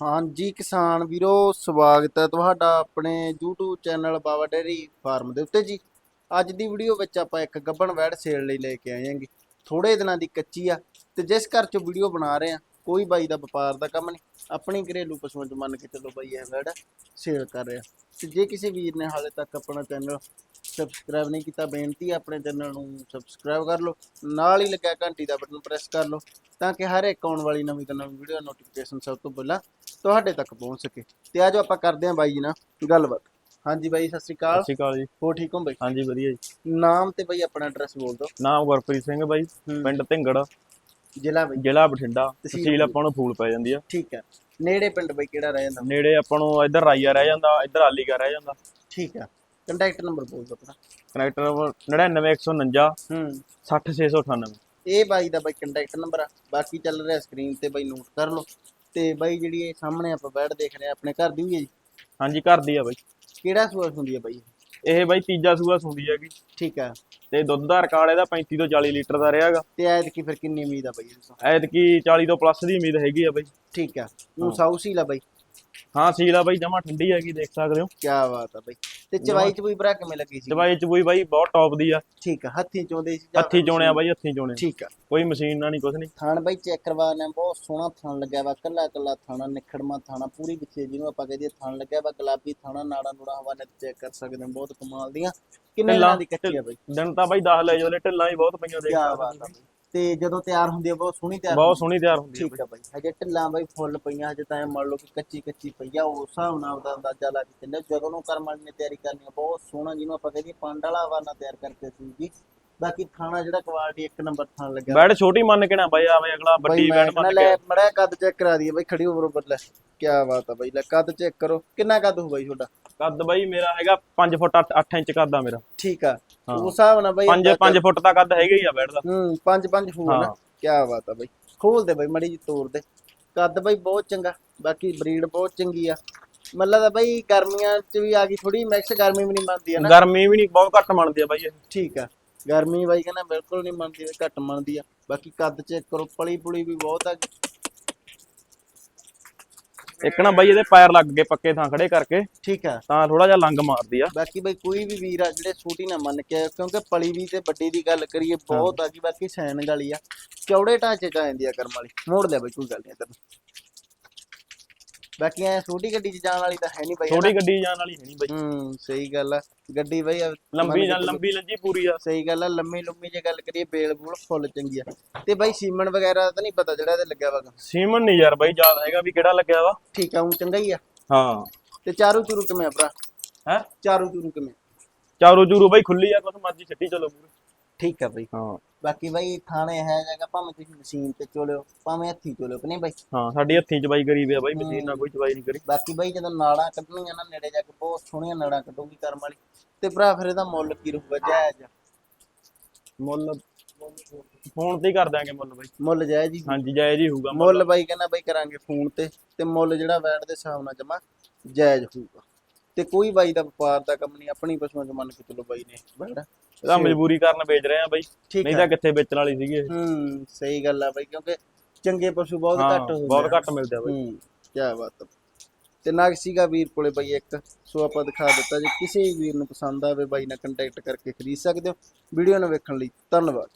ਹਾਂਜੀ ਕਿਸਾਨ ਵੀਰੋ, ਸਵਾਗਤ ਹੈ ਤੁਹਾਡਾ ਆਪਣੇ YouTube channel Baba dairy farm ਦੇ ਉੱਤੇ ਜੀ। ਅੱਜ ਦੀ ਵੀਡੀਓ ਵਿੱਚ ਆਪਾਂ ਇੱਕ ਗੱਬਣ ਵੈੜ ਸੇਲ ਲਈ ਲੈ ਕੇ ਆਏ ਹਾਂਗੇ। ਥੋੜੇ ਦਿਨਾਂ ਦੀ ਕੱਚੀ ਆ ਤੇ ਜਿਸ ਘਰ ਚ ਵੀਡੀਓ ਬਣਾ ਰਹੇ ਆ ਕੋਈ ਬਾਈ ਦਾ ਵਪਾਰ ਦਾ ਕੰਮ ਨਹੀਂ। ਆਪਣੀ ਘਰੇਲੂ ਪਸ਼ੂਆਂ ਚ ਮੰਨ ਕੇ ਚੱਲੋ ਬਾਈ ਇਹ ਵੈੜ ਸੇਲ ਕਰ ਰਿਹਾ ਤੇ ਜੇ ਕਿਸੇ ਵੀਰ ਨੇ ਹਾਲੇ ਤੱਕ ਆਪਣਾ ਚੈਨਲ ਸਬਸਕ੍ਰਾਈਬ ਨਹੀਂ ਕੀਤਾ, ਬੇਨਤੀ ਆਪਣੇ ਚੈਨਲ ਨੂੰ ਸਬਸਕ੍ਰਾਈਬ ਕਰ ਲਓ। ਨਾਲ ਹੀ ਲੱਗਿਆ ਘੰਟੀ ਦਾ ਬਟਨ ਪ੍ਰੈਸ ਕਰ ਲਓ, ਤਾਂ ਕਿ ਹਰ ਇੱਕ ਆਉਣ ਵਾਲੀ ਨਵੀਂ ਤੋਂ ਨਵੀਂ ਵੀਡੀਓ ਨੋਟੀਫਿਕੇਸ਼ਨ ਸਭ ਤੋਂ ਪਹਿਲਾਂ ਤੁਹਾਡੇ ਤੱਕ ਪਹੁੰਚ ਸਕੇ। ਤੇ ਅੱਜ ਆਪਾਂ ਕਰਦੇ ਹਾਂ ਬਾਈ ਜੀ ਨਾਲ ਗੱਲਬਾਤ। ਹਾਂਜੀ ਬਾਈ ਸਤਿ ਸ਼੍ਰੀ ਸਤਿ ਅਕਾਲ ਸ਼੍ਰੀ ਅਕਾਲ ਜੀ। ਹੋ ਠੀਕ ਹੋ ਬਾਈ? ਹਾਂਜੀ ਵਧੀਆ ਜੀ। ਨਾਮ ਤੇ ਬਾਈ ਆਪਣਾ ਐਡਰੈਸ ਬੋਲ ਦਿਓ। ਨਾਮ ਗੁਰਪ੍ਰੀਤ ਸਿੰਘ ਬਾਈ ਪਿੰਡ ਢਿੰਗੜ। ਜ਼ਿਲ੍ਹਾ ਬਾਈ। ਜ਼ਿਲ੍ਹਾ ਬਠਿੰਡਾ। ਤਹਿਸੀਲ ਤਹਿਸੀਲ ਆਪਾਂ ਨੂੰ ਫੂਲ ਪੈ ਜਾਂਦੀ ਆ। ਠੀਕ ਹੈ। ਨੇੜੇ ਪਿੰਡ ਬਾਈ ਕਿਹੜਾ ਰਹਿ ਜਾਂਦਾ? ਨੇੜੇ ਆਪਾਂ ਨੂੰ ਇੱਧਰ ਰਾਈਆ ਰਹਿ ਜਾਂਦਾ ਇੱਧਰ ਆਲੀਗਾ ਰਹਿ ਜਾਂਦਾ। ਠੀਕ ਹੈ। ਕੰਟੈਕਟ ਨੰਬਰ ਬੋਲ ਦਿਓ ਆਪਣਾ। ਕਨੈਕਟਰ 99149 ਹੂੰ। 60698 ਇਹ ਬਾਈ ਦਾ ਬਾਈ ਕੰਟੈਕਟ ਨੰਬਰ ਆ। ਬਾਕੀ ਚੱਲ ਰਿਹਾ ਸਕਰੀਨ ਤੇ ਬਾਈ ਨੋਟ ਕਰ ਲਓ। ਤੇ ਬਾਈ ਜਿਹੜੀ ਇਹ ਸਾਹਮਣੇ ਆਪਾਂ ਬੈਠ ਦੇਖ ਰਹੇ ਆ ਆਪਣੇ ਘਰ ਦੀ ਵੀ ਹੈ ਜੀ? ਹਾਂਜੀ ਘਰ ਦੀ ਆ ਬਾਈ। ਕਿਹੜਾ ਸੂਆ ਹੁੰਦੀ ਹੈ ਬਾਈ? ਇਹ ਬਾਈ ਤੀਜਾ ਸੂਆ ਸੁੰਦੀ ਹੈਗੀ। ਠੀਕ ਹੈ ਤੇ ਦੁੱਧ ਦਾ ਰਿਕਾਰਡ ਇਹਦਾ 35 ਤੋਂ 40 ਲੀਟਰ ਦਾ ਰਿਹਾਗਾ। ਤੇ ਐਤ ਕੀ ਫਿਰ ਕਿੰਨੀ ਉਮੀਦ ਆ ਬਾਈ ਐਤਕੀ 40 ਤੋਂ ਪਲੱਸ ਦੀ ਉਮੀਦ ਹੈਗੀ ਆ ਬਾਈ। ਠੀਕ ਹੈ ਉਹ ਸਾਊਸੀ ਲਾ ਬਾਈ। ਹਾਂ ਸੀਲ ਆ ਬਾਈ ਜਮਾ ਠੰਡੀ ਹੈਗੀ ਦੇਖ ਸਕਦੇ ਹੋ। ਕੀ ਬਾਤ ਆ ਬਾਈ। ਤੇ ਚਵਾਈ ਚ ਵੀ ਭਰਾ ਕਿਵੇਂ ਲੱਗੀ ਸੀ? ਦਵਾਈ ਚ ਕੋਈ ਬਾਈ ਬਹੁਤ ਟੌਪ ਦੀ ਆ। ਠੀਕ ਆ ਹੱਥੀਂ ਚੋਂਦੇ ਸੀ ਜਾਂ ਹੱਥੀ ਚੋਣਿਆ ਬਾਈ ਹੱਥੀ ਚੋਣਿਆ ਠੀਕ ਆ। ਕੋਈ ਮਸ਼ੀਨ ਨਾਲ ਨਹੀਂ ਕੁਛ ਨਹੀਂ ਥਾਣ ਬਾਈ ਚੈੱਕ ਕਰਵਾਣਾ ਬਹੁਤ ਸੋਹਣਾ ਥਾਣ ਲੱਗਿਆ ਵਾ ਕੱਲਾ ਕੱਲਾ ਥਾਣਾ ਨਿਖੜਮਾ ਥਾਣਾ ਪੂਰੀ ਵਿੱਚੇ ਜਿਹਨੂੰ ਆਪਾਂ ਕਹਦੇ ਥਾਣ ਲੱਗਿਆ ਵਾ ਗੁਲਾਬੀ ਥਾਣਾ ਨਾੜਾ ਨੂੜਾ ਹਵਾ ਨੇ ਚੈੱਕ ਕਰ ਸਕਦੇ ਹਾਂ ਬਹੁਤ ਕਮਾਲ ਦੀਆਂ। ਕਿੰਨੇ ਦਿਨਾਂ ਦੀ ਕੱਚੀ ਆ ਬਾਈ? ਦਿਨ ਤਾਂ ਬਾਈ 10 ਲੈ ਜਾਂਦੇ ਢਿੱਲਾਂ ਹੀ ਬਹੁਤ ਪਈਆਂ ਦੇਖ ਕੀ ਬਾਤ ਆ ਬਾਈ। ਤੇ ਜਦੋਂ ਤਿਆਰ ਹੁੰਦੀ ਆ ਬਹੁਤ ਸੋਹਣੀ ਤਿਆਰ ਬਹੁਤ ਸੋਹਣੀ ਤਿਆਰ ਹੁੰਦੀ ਹੈ ਠੀਕ ਆ ਬਾਈ। ਹਜੇ ਢਿੱਲਾਂ ਬਾਈ ਫੁੱਲ ਪਈਆਂ ਹਜੇ ਤਾਂ ਮੰਨ ਲਓ ਕਿ ਕੱਚੀ ਕੱਚੀ ਪਈ ਆ ਉਸ ਹਿਸਾਬ ਨਾਲ ਦਾ ਅੰਦਾਜ਼ਾ ਲਾ ਕੇ ਚੱਲਿਆ ਜਦੋਂ ਨੂੰ ਕਰਮ ਵਾਲੀ ਨੇ ਤਿਆਰੀ ਕਰਨੀ ਆ ਬਹੁਤ ਸੋਹਣਾ ਜਿਹਨੂੰ ਆਪਾਂ ਕਹਿੰਦੇ ਪੰਡ ਵਾਲਾ ਹਵਾਨਾ ਤਿਆਰ ਕਰਕੇ ਸੀ ਜੀ। ਬਾਕੀ ਖਾਣਾ ਜਿਹੜਾ ਕੁਆਲਿਟੀ ਇੱਕ ਨੰਬਰ ਥਾਣ ਲੱਗਿਆ। ਬੈਡ ਛੋਟੀ ਮੰਨ ਕੇ ਨਾ ਬਾਈ ਆਵੇ ਅਗਲਾ ਵੱਡੀ ਬੈਡ ਮੰਨ ਕੇ। ਮੜਾ ਕੱਦ ਚੈੱਕ ਕਰਾ ਦਈਏ ਬਾਈ ਖੜੀ ਹੋ ਬਰੋਬਰ ਲੈ। ਕੀ ਬਾਤ ਆ ਬਾਈ ਲੈ ਕੱਦ ਚੈੱਕ ਕਰੋ। ਕਿੰਨਾ ਕੱਦ ਹੋ ਬਾਈ ਤੁਹਾਡਾ? ਕੱਦ ਬਾਈ ਮੇਰਾ ਹੈਗਾ 5 ਫੁੱਟ 8 ਇੰਚ ਕੱਦ ਆ ਮੇਰਾ। ਠੀਕ ਆ। ਉਸ ਹਿਸਾਬ ਨਾਲ ਬਾਈ 5 5 ਫੁੱਟ ਦਾ ਕੱਦ ਹੈਗਾ ਹੀ ਆ ਬੈਡ ਦਾ ਹੂੰ 5 5 ਫੂਟ ਨਾ। ਕੀ ਬਾਤ ਆ ਬਾਈ। ਖੋਲ ਦੇ ਬਾਈ ਮੜੀ ਜੀ ਤੋੜ ਦੇ। ਕੱਦ ਬਾਈ ਬਹੁਤ ਚੰਗਾ ਬਾਕੀ ਬਰੀਡ ਬਹੁਤ ਚੰਗੀ ਆ। ਮੱਲਾ ਦਾ ਬਾਈ ਗਰਮੀਆਂ ਚ ਵੀ ਆ ਗਈ ਥੋੜੀ ਮਿਕਸ ਗਰਮੀ ਵੀ ਨਹੀਂ ਮੰਨਦੀ ਆ ਨਾ। ਗਰਮੀ ਵੀ ਨਹੀਂ ਬਹੁਤ ਘੱਟ ਮੰਨਦੀ ਆ ਬਾਈ ਇਹ। ਠੀਕ ਆ। ਗਰਮੀ ਬਾਈ ਕਹਿੰਦਾ ਬਿਲਕੁਲ ਨਹੀਂ ਮੰਨਦੀ ਘੱਟ ਮੰਨਦੀ ਆ। ਬਾਕੀ ਕੱਦ ਚੈੱਕ ਕਰੋ ਪਲੀ ਪੁਲੀ ਵੀ ਬਹੁਤ ਆ। ਇੱਕ ਨਾ ਬਾਈ ਇਹਦੇ ਪੈਰ ਲੱਗ ਗਏ ਪੱਕੇ ਥਾਂ ਖੜੇ ਕਰਕੇ। ਠੀਕ ਆ। ਤਾਂ ਥੋੜਾ ਜਿਹਾ ਲੰਗ ਮਾਰਦੀ ਆ। ਬਾਕੀ ਬਈ ਕੋਈ ਵੀ ਵੀਰ ਆ ਜਿਹੜੇ ਛੋਟੀ ਨਾ ਮੰਨ ਕੇ ਕਿਉਂਕਿ ਪਲੀ ਦੀ ਤੇ ਵੱਡੀ ਦੀ ਗੱਲ ਕਰੀਏ ਬਹੁਤ ਆ ਗਈ ਬਾਕੀ ਸੈਨ ਗਾਲੀ ਆ। ਚੌੜੇ ਢਾਂਚੇ ਚ ਆ ਜਾਂਦੀ ਆ ਕਰਮ ਵਾਲੀ। ਮੋੜ ਲਿਆ ਬਈ ਕੋਈ ਗੱਲ ਨਹੀਂ ਤੈਨੂੰ ਬਾਕੀ ਐ ਛੋਟੀ ਗੱਡੀ ਚ ਜਾਣ ਵਾਲੀ ਤਾਂ ਹੈ ਨਹੀਂ ਬਈ ਛੋਟੀ ਗੱਡੀ ਜਾਣ ਵਾਲੀ ਹੈ ਨਹੀਂ ਬਾਈ। ਹੂੰ ਸਹੀ ਗੱਲ ਆ। ਗੱਡੀ ਬਈ ਲੰਬੀ ਜਾਂ ਲੰਬੀ ਲੱਜੀ ਪੂਰੀ ਆ। ਸਹੀ ਗੱਲ ਆ ਲੰਮੀ ਲੰਮੀ ਜੇ ਗੱਲ ਕਰੀਏ ਬੇਲ ਬੂਲ ਫੁੱਲ ਚੰਗੀ ਆ। ਤੇ ਬਾਈ ਸੀਮਨ ਵਗੈਰਾ ਤਾਂ ਨਹੀਂ ਪਤਾ ਜਿਹੜਾ ਇਹਦੇ ਲੱਗਿਆ ਵਾ ਸੀਮਨ ਨਹੀਂ ਯਾਰ ਬਾਈ ਯਾਦ ਹੈਗਾ ਵੀ ਕਿਹੜਾ ਲੱਗਿਆ ਵਾ। ਠੀਕ ਆ ਉਹ ਚੰਗਾ ਹੀ ਆ। ਹਾਂ। ਤੇ ਚਾਰੂ ਚੂਰੂ ਕਿਵੇਂ ਆ ਭਰਾ? ਹੈ? ਚਾਰੂ ਚੂਰੂ ਕਿਵੇਂ? ਚਾਰੋ ਚੂਰੋ ਬਾਈ ਖੁੱਲੀ ਆ ਕੁਛ ਮਰਜ਼ੀ ਛੱਡੀ ਚਲੋ। ਪੂਰੇ ਠੀਕ ਆ ਬਈ। ਹਾਂ। ਬਾਕੀ ਬਾਈ ਥਾਣੇ ਹੈ ਜਗ੍ਹਾ ਭਾਵੇਂ ਤੁਸੀਂ ਮਸ਼ੀਨ ਤੇ ਚੋਲਿਓ ਭਾਵੇਂ ਹੱਥੀ ਚੋਲਿਓ ਕਿ ਨਹੀਂ ਬਾਈ? ਹਾਂ ਸਾਡੀ ਹੱਥੀਂ ਚਵਾਈ ਕਰੀ ਵੀ ਆ ਬਾਈ ਮਸ਼ੀਨ ਨਾਲ ਕੋਈ ਚਵਾਈ ਨਹੀਂ ਕਰੀ। ਬਾਕੀ ਬਾਈ ਜਦੋਂ ਨਾੜਾਂ ਕੱਢਣੀਆਂ ਨਾ ਨੇੜੇ ਜਾ ਕੇ ਬਹੁਤ ਸੋਹਣੀਆਂ ਨਾੜਾਂ ਕੱਢੂਗੀ ਕਰਮ ਵਾਲੀ। ਤੇ ਭਰਾ ਫਿਰ ਇਹਦਾ ਮੁੱਲ ਕੀ ਰਹੂਗਾ ਜਾਇਜ਼? ਮੁੱਲ ਫੋਨ ਤੇ ਹੀ ਕਰ ਦਾਂਗੇ ਮੁੱਲ ਬਾਈ। ਮੁੱਲ ਜਾਇਜ਼ ਹੀ। ਹਾਂਜੀ ਜਾਇਜ਼ ਹੀ ਹੋਊਗਾ ਮੁੱਲ ਬਾਈ ਕਹਿੰਦਾ ਬਾਈ ਕਰਾਂਗੇ ਫੋਨ ਤੇ ਤੇ ਮੁੱਲ ਜਿਹੜਾ ਵੈਟ ਦੇ ਹਿਸਾਬ ਨਾਲ ਜਮਾ ਜਾਇਜ਼ ਹੋਊਗਾ। ਤੇ ਕੋਈ ਬਾਈ ਦਾ ਵਪਾਰ ਦਾ ਕੰਮ ਨਹੀਂ ਆਪਣੀ ਪਸ਼ੂਆਂ ਚ ਮੰਨ ਕੇ ਚਲੋ ਬਾਈ ਨੇ ਵੈਟ ਇਹਦਾ ਮਜਬੂਰੀ ਕਾਰਨ ਵੇਚ ਰਹੇ ਆ ਬਾਈ। ਨਹੀਂ ਤਾਂ ਕਿੱਥੇ ਵੇਚਣ ਵਾਲੀ ਸੀਗੀ ਹੂੰ ਸਹੀ ਗੱਲ ਆ ਬਾਈ ਕਿਉਂਕਿ ਚੰਗੇ ਪਸ਼ੂ ਬਹੁਤ ਘੱਟ ਹੁੰਦੇ ਬਹੁਤ। ਘੱਟ ਮਿਲਦੇ ਆ ਬਾਈ। ਹੂੰ ਕੀ ਬਾਤ ਆ। ਤੇ ਨਾਗ ਸੀਗਾ ਵੀਰ ਕੋਲੇ ਬਾਈ ਇੱਕ ਸੋ ਆਪਾਂ ਦਿਖਾ ਦਿੱਤਾ ਜੇ ਕਿਸੇ ਵੀ ਵੀਰ ਨੂੰ ਪਸੰਦ ਆਵੇ ਬਾਈ ਨਾਲ ਕੰਟੈਕਟ ਕਰਕੇ ਖਰੀਦ ਸਕਦੇ ਹੋ। ਵੀਡੀਓ ਨੂੰ ਵੇਖਣ ਲਈ ਧੰਨਵਾਦ